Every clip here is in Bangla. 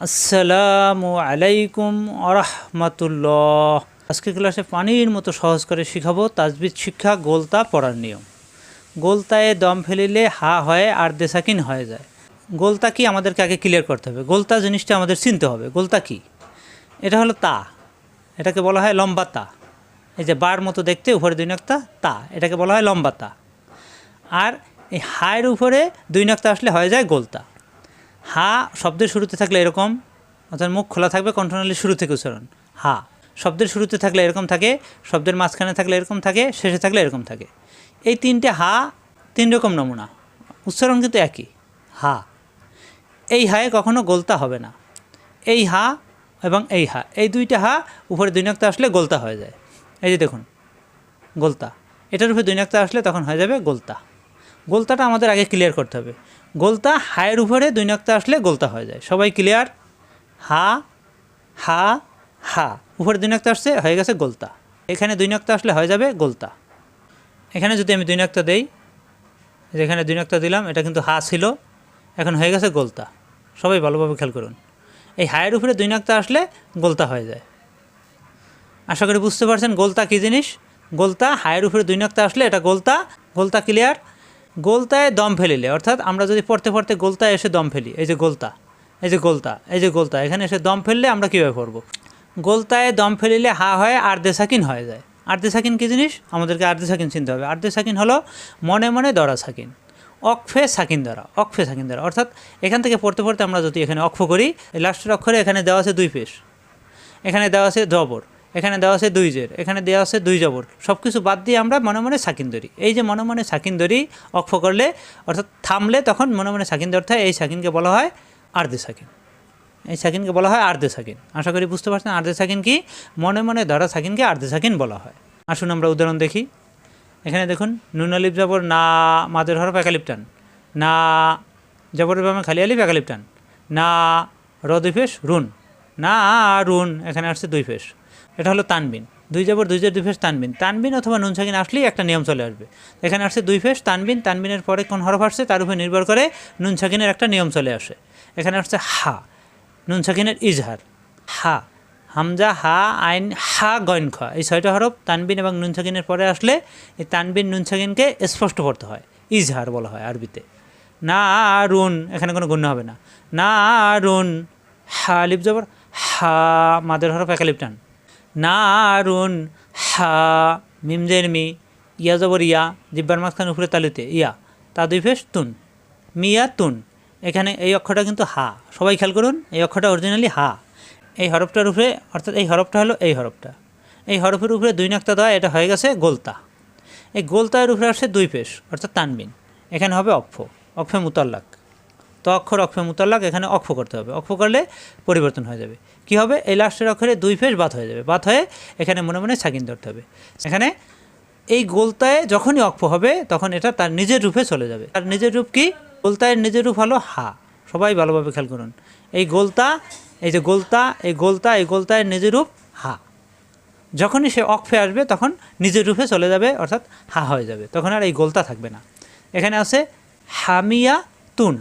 আসসালামু আলাইকুম আরহামাতুল্লাহ আজকে ক্লাসে পানির মতো সহজ করে শিখাবো তাজবিদ শিক্ষা, গোলতা পড়ার নিয়ম। গোলতায় দম ফেলিলে হা হয় আর দেশাকিন হয়ে যায়। গোলতা কি আমাদেরকে আগে ক্লিয়ার করতে হবে? গোলতা জিনিসটা আমাদের চিনতে হবে। গোলতা কি? এটা হলো তা। এটাকে বলা হয় লম্বা তা। এই যে বার মতো দেখতে উপরে দুই নক্তা তা। এটাকে বলা হয় লম্বা তা। আর এই হায়ের উপরে দুই নক্তা আসলে হয়ে যায় গোলতা। হা শব্দের শুরুতে থাকলে এরকম, অর্থাৎ মুখ খোলা থাকবে, কণ্ঠনালী শুরু থেকে উচ্চারণ। হা শব্দের শুরুতে থাকলে এরকম থাকে, শব্দের মাঝখানে থাকলে এরকম থাকে, শেষে থাকলে এরকম থাকে। এই তিনটে হা, তিন রকম নমুনা, উচ্চারণ কিন্তু একই। হা, এই হায়ে কখনো গোলতা হবে না। এই হা এবং এই হা, এই দুইটা হা উপরে দুই নক্তা আসলে গোলতা হয়ে যায়। এই যে দেখুন, গোলতা, এটার উপরে দুই নক্তা আসলে তখন হয়ে যাবে গোলতা। গোলতাটা আমাদের আগে ক্লিয়ার করতে হবে। গোলতা হায়ের উপরে দুই নক্তা আসলে গোলতা হয়ে যায়। সবাই ক্লিয়ার হা হা হা। উপরে দুই নক্তা আসছে, হয়ে গেছে গোলতা এখানে দুই নক্তা আসলে হয়ে যাবে গোলতা এখানে যদি আমি দুই নক্তা দেই যেখানে দুই নক্তা দিলাম, এটা কিন্তু হা ছিল। এখন হয়ে গেছে গোলতা সবাই ভালোভাবে খেয়াল করুন। এই হায়ের উপরে দুই নক্তা আসলে গোলতা হয়ে যায়। আশা করি বুঝতে পারছেন গোলতা কী জিনিস? গোলতা হায়ের উপরে দুই নক্তা আসলে এটা গোলতা গোলতা ক্লিয়ার গোলতায় দম ফেলিলে, অর্থাৎ আমরা যদি পড়তে পড়তে গোলতায় এসে দম ফেলি, এই যে গোলতা, এই যে গোলতা, এই যে গোলতা, এখানে এসে দম ফেললে আমরা কীভাবে পড়ব? গোলতায় দম ফেলিলে হা হয়, আর্ধে সাকিন হয়ে যায়। আর্ধে সাকিন কী জিনিস? আমাদেরকে আর্ধে সাকিন চিনতে হবে। আর্ধে সাকিন হলো মনে মনে দরা সাকিন অক্ষে সাকিন দ্বারা অক্ষে সাকিন দ্বারা অর্থাৎ এখান থেকে পড়তে পড়তে আমরা যদি এখানে অক্ষ করি লাস্টের অক্ষরে এখানে দেওয়া আছে দুই পেশ, এখানে দেওয়া আছে জবর এখানে দেওয়া আছে দুই জের, এখানে দেওয়া আছে দুই জবর। সব কিছু বাদ দিয়ে আমরা মনে মনে সাকিন ধরি। এই যে মনে মনে সাকিন ধরি, অক্ষ করলে, অর্থাৎ থামলে তখন মনে মনে সাকিন ধরতে হয়, এই সাকিনকে বলা হয় আর্ধে সাকিন। এই সাকিনকে বলা হয় আর্ধে সাকিন। আশা করি বুঝতে পারছেন আর্ধে সাকিন কি? মনে মনে ধরা সাকিনকে আর্ধে সাকিন বলা হয়। আসুন আমরা উদাহরণ দেখি। এখানে দেখুন নুন জবর, না মাদের হরফ একালিপ টান না জবরের বামে খালি আলিফ একালিপ টান না র দুই ফেস, রুন। না, রুন। এখানে আসছে দুই ফেস। এটা হলো তানবিন। দুই জবর, দুই জের, দুই ফেস তানবিন। তানবিন অথবা নুন সাকিন আসলেই একটা নিয়ম চলে আসবে। এখানে আসছে দুই ফেস, তানবিন। তানবিনের পরে কোন হরফ আসছে? তার উপর নির্ভর করে নুন সাকিনের একটা নিয়ম চলে আসে। এখানে আসছে হা। নুন সাকিনের ইজহার। হা। হামজা, হা, আইন, হা, গয়ন, খ। এই ছয়টা হরফ তানবিন এবং নুন সাকিনের পরে আসলে এই তানবিন, নুন সাকিনকে স্পষ্ট করতে হয়। ইজহার বলা হয় আরবিতে। না, রুন। এখানে কোনো গুণ্য হবে না। না, রুন। হা, লিপ জবর। হা, মাদের হরফ একালিপ টান না রুন হা মিমজের মি, ইয়া জবর ইয়া, জিব্বার মাঝখানে উপরে তালুতে, ইয়া, তা দুই ফেস তুন মিয়া তুন, এখানে এই অক্ষরটা কিন্তু হা, সবাই খেয়াল করুন, এই অক্ষরটা অরিজিনালি হা, এই হরফটার উপরে, অর্থাৎ এই হরফটা হলো এই হরফটা, এই হরফের উপরে দুই নাক্তা দেওয়া, এটা হয়ে গেছে গোলতা, এই গোলতার উপরে আসছে দুই পেশ অর্থাৎ তানবিন, এখানে হবে অক্ষ অক্ষে মুতাল্লাক তো অক্ষর অক্ষে মুতাল্লাক এখানে অক্ষ করতে হবে। অক্ষ করলে পরিবর্তন হয়ে যাবে। কি হবে? এই লাস্টের অক্ষরে দুই ফেস বাদ হয়ে যাবে। বাদ হয়ে এখানে মনে মনে সাকিন ধরতে হবে। এখানে এই গোলতায় যখনই অক্ষ হবে, তখন এটা তার নিজের রূপে চলে যাবে। তার নিজের রূপ কি? গোলতায়ের নিজের রূপ হলো হা। সবাই ভালোভাবে খেয়াল করুন। এই গোলতা, এই যে গোলতা, এই গোলতা, এই গোলতায়ের নিজের রূপ হা। যখনই সে অক্ষে আসবে, তখন নিজের রূপে চলে যাবে, অর্থাৎ হা হয়ে যাবে। তখন আর এই গোলতা থাকবে না। এখানে আছে হামিয়া তুন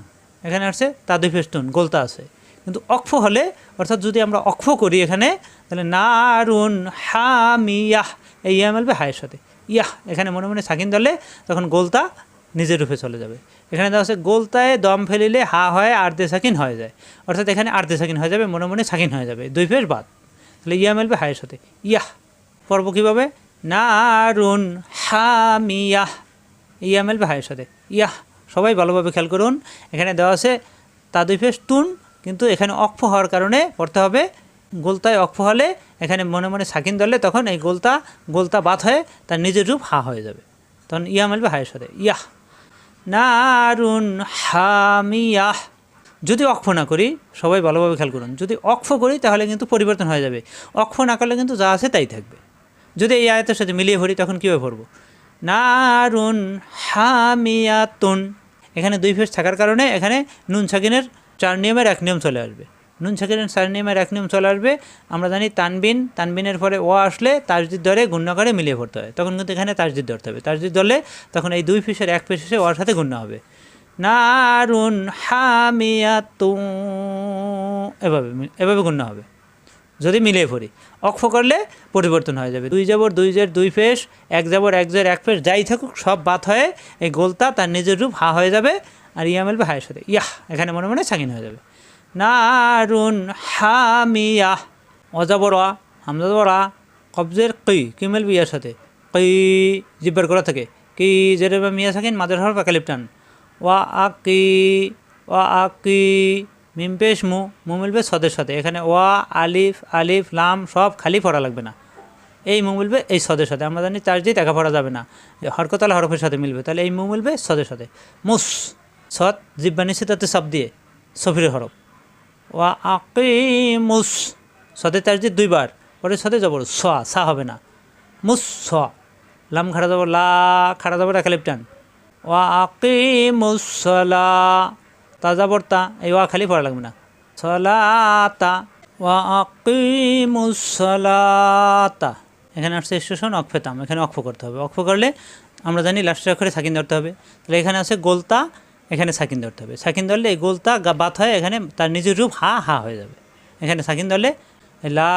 এখানে আছে তাদুফেস তুন গোলতা আছে। কিন্তু অক্ষ হলে, অর্থাৎ যদি আমরা অক্ষ করি এখানে, তাহলে নারুন হামিয়াহ, এই ইয়া মেলবে হায়ের সাথে। ইয়াহ, এখানে মনে মনে সাকিন ধরলে তখন গোলতা নিজের রূপে চলে যাবে। এখানে দেওয়া আছে, গোলতায় দম ফেলিলে হা হয়, আর্ধে সাকিন হয়ে যায়। অর্থাৎ এখানে আর্ধে সাকিন হয়ে যাবে, মনে মনে সাকিন হয়ে যাবে। দুই ফের বাদ। তাহলে ইয়া মেলবে হায়ের সাথে। ইয়াহ, পর্ব কীভাবে? নারুন হামিয়াহ, ইয়া মেলবে হায়ের সাথে। ইয়াহ সবাই ভালোভাবে খেয়াল করুন। এখানে দেওয়া আছে তা দুই ফেস তুন কিন্তু এখানে অক্ষ হওয়ার কারণে পড়তে হবে গোলতায় অক্ষ হলে এখানে মনে মনে সাকিন ধরলে তখন এই গোলতা গোলতা বাদ হয়ে তার নিজের রূপ হা হয়ে যাবে। তখন ইয়া মেলবে হায়ের সাথে। ইয়াহ। নারুন হামিয়াহ। যদি অক্ষ না করি, সবাই ভালোভাবে খেয়াল করুন, যদি অক্ষ করি তাহলে কিন্তু পরিবর্তন হয়ে যাবে। অক্ষ না করলে কিন্তু যা আছে তাই থাকবে। যদি এই আয়তের সাথে মিলিয়ে ভরি তখন কীভাবে ভরবো নারুন হামিয়াতুন। এখানে দুই ফেস থাকার কারণে এখানে নুন সাকিনের চার নিয়মের এক নিয়ম চলে আসবে। নুন সাকিনের চার নিয়মের এক নিয়ম চলে আসবে। আমরা জানি তানবিন, তানবিনের পরে ও আসলে তাজদিদ ধরে গুণ্যকারে মিলিয়ে পড়তে হয়। তখন কিন্তু এখানে তাজদিদ ধরতে হবে। তাজদিদ ধরলে তখন এই দুই ফিসের এক ফিস ওর সাথে গুণ্য হবে। নারুন হামিয়াতু এভাবে এভাবে গুণ্য হবে। যদি মিলিয়ে পড়ি অক্ষ করলে পরিবর্তন হয়ে যাবে। দুই যাবর দুই জের, দুই ফেস, এক যাবর এক জের, এক ফেস, যাই থাকুক, সব বাত হয়ে এই গোলতা তার নিজের রূপ হা হয়ে যাবে আর ইয়া মেলবে হায়ের সাথে। ইয়াহ, এখানে মনে মনে সাকিন হয়ে যাবে। নারুন হামিয়া, অজাবর আ হামজা যাবর আ কবজের কই কি মেলবে ইয়ার সাথে? কই জিব্বার করা থাকে? কি জেরে মিয়া থাকেন মাদের হর কালিপটান ওয়া আকি ওয়া আকি মিম পেশ মু মিলবে সদের সাথে। এখানে ওয়া, আলিফ আলিফ, লাম সব খালি পড়া লাগবে না। এই মু মিলবে এই সদের সাথে। আমরা জানি চার্জ দিয়ে দেখা পড়া যাবে না। হরকতাল হরফের সাথে মিলবে। তাহলে এই মু মিলবে সদের সাথে। মুস সদ জিব্বানি তাতে সব দিয়ে সফির হরফ। ওয়া আকিমুস সদে দিয়ে দুইবার। পরে সদে যাব স, সা হবে না। মুস, স। লাম খাড়া যাব লা খাড়া যাব একালিপ টান ওয়া আকিমুসলা তা যাবর তা এই ওয়া খালি পড়া লাগবে না। সলাতা ওয়া আকিমুসলাতা এখানে আসছে স্টেশন অক্ষেতাম এখানে অক্ষ করতে হবে। অক্ষ করলে আমরা জানি লাস্টের অক্ষরে সাকিন ধরতে হবে। তাহলে এখানে আছে গোলতা, এখানে সাকিন ধরতে হবে। সাকিন ধরলে এই গোলতা বাত হয় এখানে তার নিজের রূপ হা হা হয়ে যাবে। এখানে সাকিন ধরলে লা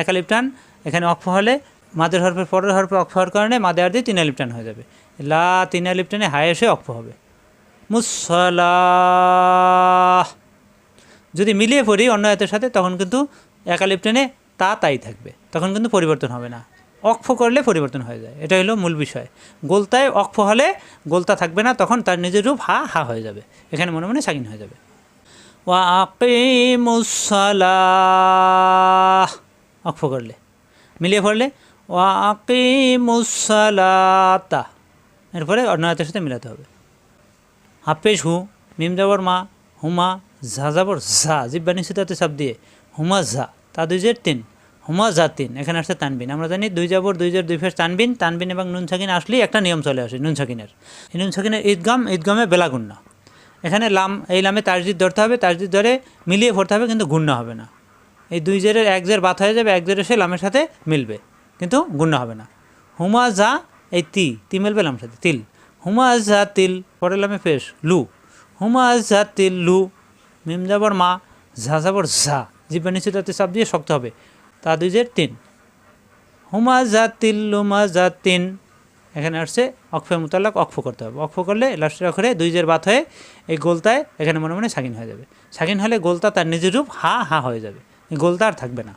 একালিপটান এখানে অক্ষ হলে মাদের হরফের পরের হরফে অক্ষ হওয়ার কারণে মাদে আর দিয়ে তিন আলিপটান হয়ে যাবে। লা তিন আলিপটানে হায় এসে অক্ষ হবে। মুসলাহ যদি মিলিয়ে পড়ি অন্য হাতের সাথে, তখন কিন্তু একালিপ টেনে তা তাই থাকবে। তখন কিন্তু পরিবর্তন হবে না। অক্ষ করলে পরিবর্তন হয়ে যায়। এটা হলো মূল বিষয়। গোলতায় অক্ষ হলে গোলতা থাকবে না, তখন তার নিজের রূপ হা হা হয়ে যাবে। এখানে মনে মনে সাকিন হয়ে যাবে। ওয়া আকিমুসসালাহ। অক্ষ করলে। মিলিয়ে পড়লে ওয়া আকিমুসসালাতা। এরপরে অন্য হাতের সাথে মিলাতে হবে। হাফেজ হু, মিম যাবর মা, হুমা ঝা যাবর ঝা, জিব্বানি সিতাতে চাপ দিয়ে, হুমা ঝা তা দুই জের তিন, হুমা যা তিন, এখানে আসছে তানবিন। আমরা জানি দুই যাবর, দুই জের দুই ফের তানবিন তানবিন এবং নুন ছাকিন আসলেই একটা নিয়ম চলে আসে, নুন ছাকিনের। এই নুন ছাকিনের ঈদগাম, ঈদগামে বেলাগুন্না এখানে লাম, এই লামে তাসজিদ ধরতে হবে তাসজিদ ধরে মিলিয়ে পড়তে হবে, কিন্তু গুণ্য হবে না। এই দুই জেরের এক জের বাত হয়ে যাবে, এক জের সে লামের সাথে মিলবে, কিন্তু গুণ্য হবে না। হুমা যা এই তি তি মিলবে লামের সাথে, তিল। হুমা যা তিল পরে লামে ফেস লু। হুমা যা তিল লু, মিম যাবর মা, ঝা যাবর ঝা। জিব্বা নিচে তাতে চাপ দিয়ে শক্ত হবে। তা দুই জের তিন। হুমা যা তিল লুমা যা তিন এখানে আসছে অক্ফে মোতালাক অক্ষ করতে হবে। অক্ষ করলে লাস্টের অক্ষরে দুই জের বাত হয়ে এই গোলতায় এখানে মনে মনে সাকিন হয়ে যাবে। সাকিন হলে গোলতা তার নিজের রূপ হা হা হয়ে যাবে। গোলতা আর থাকবে না।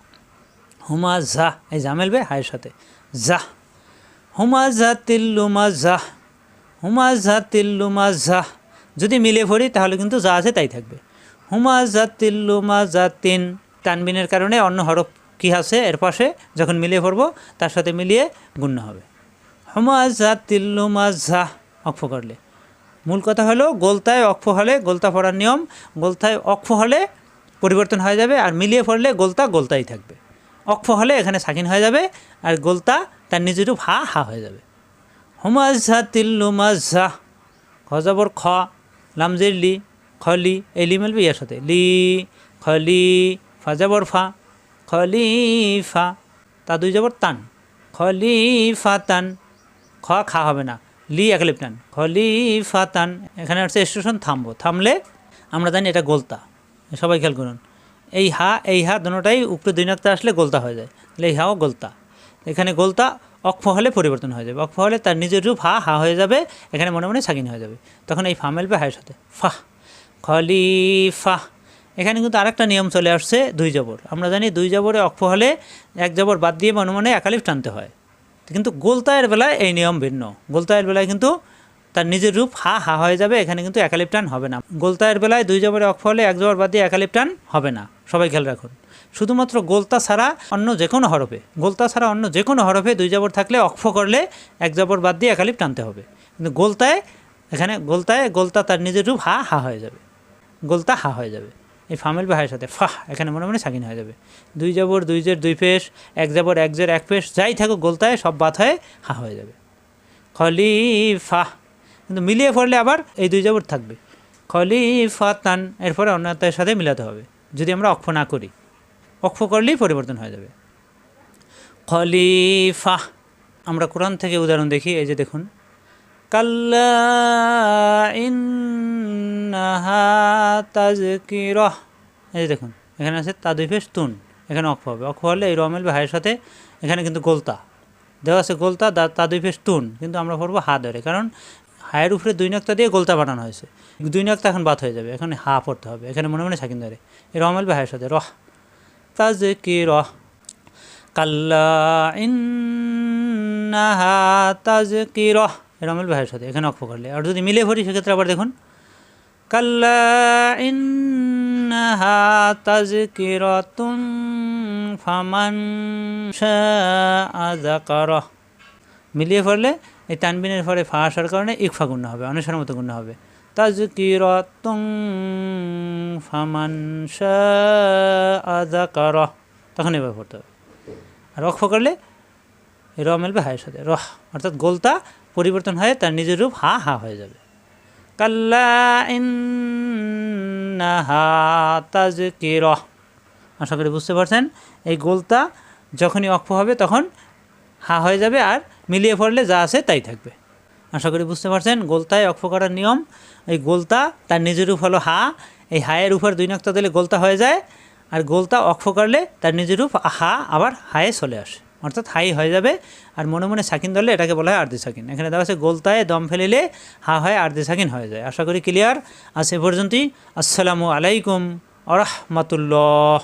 হুমা যা এই যা মেলবে হায়ের সাথে। যা হুমা যা তিল্লুমা যা হুমা যা তিল্লুমা যা যদি মিলে পড়ি তাহলে কিন্তু যা আছে তাই থাকবে। হুমা যা তিল্লুমা যা তিন তানবিনের কারণে অন্য হরফ কী আছে এর পাশে? যখন মিলিয়ে পড়ব তার সাথে মিলিয়ে গুণ্য হবে। হুমা যা তিল্লুমা যা অক্ষ করলে। মূল কথা হলো, গোলতায় অক্ষ হলে গোলতা পড়ার নিয়ম। গোলতায় অক্ষ হলে পরিবর্তন হয়ে যাবে, আর মিলিয়ে পড়লে গোলতা গোলতাই থাকবে। অক্ষ হলে এখানে সাকিন হয়ে যাবে, আর গোলতা তার নিজের রূপ হা হা হয়ে যাবে। হুমাজা তিল্লুমাজা খজাবর খ লামজের লি খলি এই লি মেলবে ইয়ার সাথে। লি খলি ফাজাবর ফা খলিফা তা দুই যাবর তান। খলিফা তান। খ খা হবে না। লি একলিপ টান খলিফা তান। এখানে হচ্ছে স্টেশন থামবো। থামলে আমরা জানি এটা গোলতা। সবাই খেয়াল করুন। এই হা এই হা দুটোটাই উপরে দুই নাক্তা আসলে গোলতা হয়ে যায়। এই হাও গোলতা। এখানে গোলতা অক্ষ হলে পরিবর্তন হয়ে যাবে। অক্ষ হলে তার নিজের রূপ হা হা হয়ে যাবে, এখানে মনে মনে সাকিন হয়ে যাবে। তখন এই ফা মেলবে হায়ের সাথে। ফাহ, খলিফা। এখানে কিন্তু আরেকটা নিয়ম চলে আসছে, দুই জবর। আমরা জানি দুই জবরে অক্ষ হলে এক জবর বাদ দিয়ে মনে মনে একালিফ টানতে হয়। কিন্তু গোলতায়ের বেলায় এই নিয়ম ভিন্ন। গোলতায়ের বেলায় কিন্তু তার নিজের রূপ হা হা হয়ে যাবে, এখানে কিন্তু একালিপ টান হবে না। গোলতায়ের বেলায় দুই জবরে অক্ষ হলে এক জবর বাদ দিয়ে একালিপ টান হবে না। সবাই খেয়াল রাখুন। শুধুমাত্র গোলতা ছাড়া অন্য যে কোনো হরফে। গোলতা ছাড়া অন্য যে কোনো হরফে দুই জবর থাকলে অক্ষ করলে এক জবর বাদ দিয়ে একালিপ টানতে হবে। কিন্তু গোলতায়, এখানে গোলতায় গোলতা তার নিজের রূপ হা হা হয়ে যাবে। গোলতা হা হয়ে যাবে। এই ফামেল বা হায়ের সাথে ফাহ, এখানে মনে মনে সাকিন হয়ে যাবে। দুই জবর, দুই জের, দুই পেশ, এক জবর, এক জের, এক পেশ, যাই থাকুক গোলতায় সব বাত হয়ে হা হয়ে যাবে। খলিফা, কিন্তু মিলিয়ে পড়লে আবার এই দুই জবর থাকবে। খলিফা তান এরপরে অন্যতার সাথে মিলাতে হবে। যদি আমরা অক্ষ না করি। অক্ষ করলেই পরিবর্তন হয়ে যাবে। খলিফা, আমরা কোরআন থেকে উদাহরণ দেখি, এই যে দেখুন। কাল্লা এই যে দেখুন, এখানে আছে তাদুইফেস তুন এখানে অক্ষ হবে। অক্ষ হলে এই রমেল বা সাথে এখানে কিন্তু গোলতা, দেওয়া আছে গোলতা, দা- তাদুইফেস তুন কিন্তু আমরা পড়ব হা ধরে, কারণ হায়ের উপরে দুই নক্তা দিয়ে গোলতা বানানো হয়েছে। দুই নক্তা এখন বাদ হয়ে যাবে, এখন হা পড়তে হবে, এখানে মনে মনে সাকিন ধরে। এই রমেল বা হায়ের সাথে, রহ। তাজকিরাহ কাল্লা ইন্নাহা তাজকিরাহ রমেল ভাইয়ের সাথে, এখানে অক্ষ করলে। আর যদি মিলে ভরি, সেক্ষেত্রে আবার দেখুন। কাল্লা ইন্নাহা তাজকিরাতুন ফামান শাআ যাকারাহ মিলিয়ে পড়লে এই তানবিনের পরে ফা আসার কারণে ইকফা গুণ্য হবে, অনুসার মতো গুণ্য হবে। তাজকিরাতুন ফামান শাআ যাকারাহ তখন এবার পড়তে হবে। আর অক্ষ করলে র মেলবে হায়ের সাথে। রহ, অর্থাৎ গোলতা পরিবর্তন হয়ে তার নিজের রূপ হা হা হয়ে যাবে। কাল্লা ইন্নাহা তাজকিরাহ আশা করি বুঝতে পারছেন? এই গোলতা যখনই অক্ষ হবে তখন হা হয়ে যাবে আর মিলিয়ে পড়লে যা আছে তাই থাকবে। আশা করি বুঝতে পারছেন, গোলতায় অক্ষ করার নিয়ম। এই গোলতা তার নিজের রূপ হলো হা। এই হায়ের উপর দুই নক্তা দিলে গোলতা হয়ে যায়, আর গোলতা অক্ষ করলে তার নিজের রূপ হা, আবার হায়ে চলে আসে। অর্থাৎ হাই হয়ে যাবে, আর মনে মনে সাকিন ধরলে এটাকে বলা হয় আর্দি সাকিন। এখানে দেখা যাচ্ছে গোলতায় দম ফেলিলে হা হয় আর্দি সাকিন হয়ে যায়। আশা করি ক্লিয়ার আজ এ পর্যন্তই। আসসালামু আলাইকুম আরহামাতুল্লাহ